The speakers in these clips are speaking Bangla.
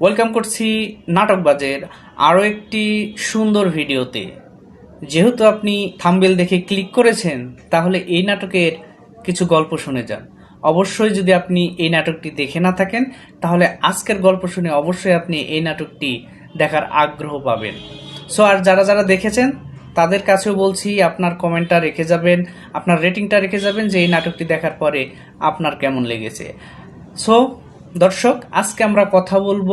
ওয়েলকাম করছি নাটকবাজের আরও একটি সুন্দর ভিডিওতে। যেহেতু আপনি থাম্বেল দেখে ক্লিক করেছেন, তাহলে এই নাটকের কিছু গল্প শুনে যান। অবশ্যই যদি আপনি এই নাটকটি দেখে না থাকেন, তাহলে আজকের গল্প শুনে অবশ্যই আপনি এই নাটকটি দেখার আগ্রহ পাবেন। সো, আর যারা যারা দেখেছেন, তাদের কাছেও বলছি, আপনার কমেন্টটা রেখে যাবেন, আপনার রেটিংটা রেখে যাবেন যে এই নাটকটি দেখার পরে আপনার কেমন লেগেছে। সো দর্শক, আজকে আমরা কথা বলব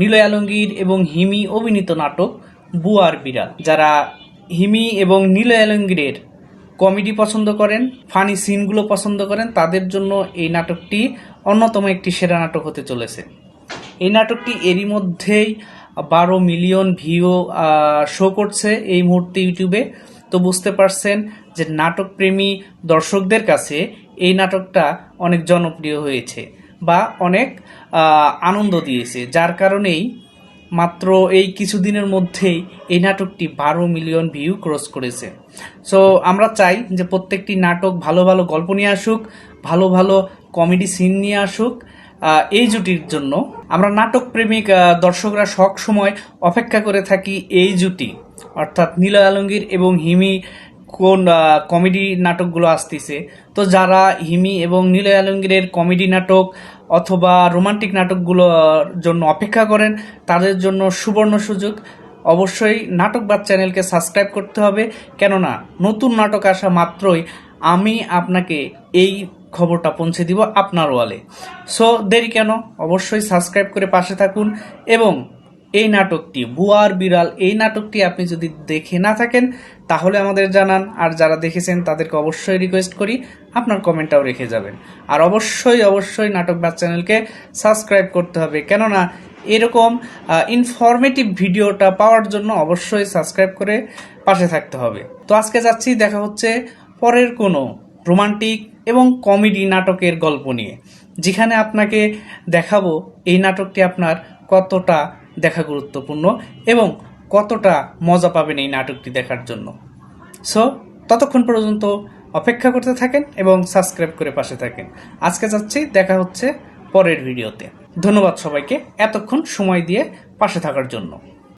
নিলয় আলমগীর এবং হিমি অভিনীত নাটক, বুয়ার বিড়াল। যারা হিমি এবং নিলয় আলমগীরের কমেডি পছন্দ করেন, ফানি সিনগুলো পছন্দ করেন, তাদের জন্য এই নাটকটি অন্যতম একটি সেরা নাটক হতে চলেছে। এই নাটকটি এরই মধ্যেই বারো মিলিয়ন ভিউ শো করছে এই মুহূর্তে ইউটিউবে। তো বুঝতে পারছেন যে নাটকপ্রেমী দর্শকদের কাছে এই নাটকটা অনেক জনপ্রিয় হয়েছে। বা অনেক আনন্দ দিয়েছে, যার কারণেই মাত্র এই কিছুদিনের মধ্যেই এই নাটকটি বারো মিলিয়ন ভিউ ক্রস করেছে। সো আমরা চাই যে প্রত্যেকটি নাটক ভালো ভালো গল্প নিয়ে আসুক, ভালো ভালো কমেডি সিন নিয়ে আসুক এই জুটির জন্য আমরা নাটক প্রেমিক দর্শকরা সব সময় অপেক্ষা করে থাকি এই জুটি, অর্থাৎ নীলা আলমগীর এবং হিমি কোন কমেডি নাটকগুলো আসতেছে। তো যারা হিমি এবং নীলয় আলমগীরের কমেডি নাটক অথবা রোমান্টিক নাটকগুলোর জন্য অপেক্ষা করেন, তাদের জন্য সুবর্ণ সুযোগ। অবশ্যই নাটকবাদ চ্যানেলকে সাবস্ক্রাইব করতে হবে। কেননা, নতুন নাটক আসা মাত্রই আমি আপনাকে এই খবরটা পৌঁছে দিব আপনার ওয়ালে। সো দেরি কেন? অবশ্যই সাবস্ক্রাইব করে পাশে থাকুন এবং এই নাটকটি, বুয়ার বিড়াল, এই নাটকটি আপনি যদি দেখে না থাকেন, তাহলে আমাদের জানান। আর যারা দেখেছেন, তাদেরকে অবশ্যই রিকোয়েস্ট করি, আপনার কমেন্টটাও রেখে যাবেন। আর অবশ্যই অবশ্যই নাটক বাদ চ্যানেলকে সাবস্ক্রাইব করতে হবে। কেননা, এরকম ইনফরমেটিভ ভিডিওটা পাওয়ার জন্য অবশ্যই সাবস্ক্রাইব করে পাশে থাকতে হবে। তো আজকে যাচ্ছি, দেখা হচ্ছে পরের কোনো রোমান্টিক এবং কমেডি নাটকের গল্প নিয়ে। যেখানে আপনাকে দেখাবো এই নাটকটি আপনার কতটা দেখা গুরুত্বপূর্ণ এবং কতটা মজা পাবেন এই নাটকটি দেখার জন্য। সো ততক্ষণ পর্যন্ত অপেক্ষা করতে থাকেন এবং সাবস্ক্রাইব করে পাশে থাকেন। আজকে যাচ্ছি, দেখা হচ্ছে পরের ভিডিওতে। ধন্যবাদ সবাইকে, এতক্ষণ সময় দিয়ে পাশে থাকার জন্য।